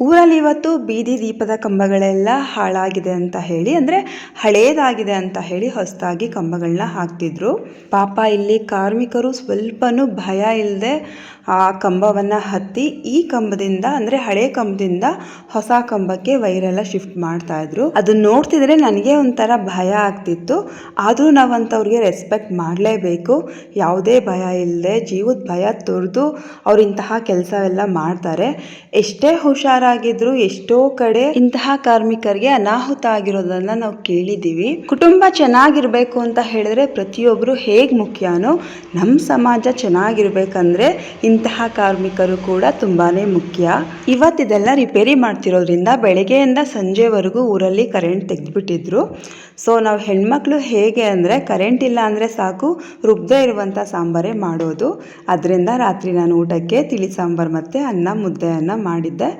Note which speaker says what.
Speaker 1: ಊರಲ್ಲಿ ಇವತ್ತು ಬೀದಿ ದೀಪದ ಕಂಬಗಳೆಲ್ಲ ಹಾಳಾಗಿದೆ ಅಂತ ಹೇಳಿ, ಅಂದರೆ ಹಳೇದಾಗಿದೆ ಅಂತ ಹೇಳಿ ಹೊಸದಾಗಿ ಕಂಬಗಳನ್ನ ಹಾಕ್ತಿದ್ರು. ಪಾಪ ಇಲ್ಲಿ ಕಾರ್ಮಿಕರು ಸ್ವಲ್ಪನೂ ಭಯ ಇಲ್ಲದೆ ಆ ಕಂಬವನ್ನು ಹತ್ತಿ ಈ ಕಂಬದಿಂದ, ಅಂದರೆ ಹಳೆ ಕಂಬದಿಂದ ಹೊಸ ಕಂಬಕ್ಕೆ ವೈರೆಲ್ಲ ಶಿಫ್ಟ್ ಮಾಡ್ತಾ ಇದ್ರು. ಅದನ್ನ ನೋಡ್ತಿದ್ರೆ ನನಗೆ ಒಂಥರ ಭಯ ಆಗ್ತಿತ್ತು. ಆದರೂ ನಾವು ಅಂಥವ್ರಿಗೆ ರೆಸ್ಪೆಕ್ಟ್ ಮಾಡಲೇಬೇಕು. ಯಾವುದೇ ಭಯ ಇಲ್ಲದೆ ಜೀವದ ಭಯ ತೊರೆದು ಅವ್ರು ಇಂತಹ ಕೆಲಸವೆಲ್ಲ ಮಾಡ್ತಾರೆ. ಎಷ್ಟೇ ಹುಷಾರಾಗಿದ್ರು ಎಷ್ಟೋ ಕಡೆ ಇಂತಹ ಕಾರ್ಮಿಕರಿಗೆ ಅನಾಹುತ ಆಗಿರೋದನ್ನ ನಾವು ಕೇಳಿದ್ದೀವಿ. ಕುಟುಂಬ ಚೆನ್ನಾಗಿರ್ಬೇಕು ಅಂತ ಹೇಳಿದ್ರೆ ಪ್ರತಿಯೊಬ್ಬರು ಹೇಗೆ ಮುಖ್ಯನೋ ನಮ್ಮ ಸಮಾಜ ಚೆನ್ನಾಗಿರ್ಬೇಕಂದ್ರೆ ಇಂತಹ ಕಾರ್ಮಿಕರು ಕೂಡ ತುಂಬಾನೇ ಮುಖ್ಯ. ಇವತ್ತಿದೆಲ್ಲ ರಿಪೇರಿ ಮಾಡ್ತಿರೋದ್ರಿಂದ ಬೆಳಗ್ಗೆಯಿಂದ ಸಂಜೆವರೆಗೂ ಊರಲ್ಲಿ ಕರೆಂಟ್ ತೆಗೆದ್ಬಿಟ್ಟಿದ್ರು. ಸೊ ನಾವು ಹೆಣ್ಮಕ್ಳು ಹೇಗೆ ಅಂದರೆ ಕರೆಂಟ್ ಇಲ್ಲ ಅಂದರೆ ಸಾಕು, ರುಬ್ದೇ ಇರುವಂಥ ಸಾಂಬಾರೇ ಮಾಡೋದು. ಅದರಿಂದ ರಾತ್ರಿ ನಾನು ಊಟಕ್ಕೆ ತಿಳಿ ಸಾಂಬಾರು ಮತ್ತು ಅನ್ನ ಮುದ್ದೆಯನ್ನು ಮಾಡಿದ್ದೆ.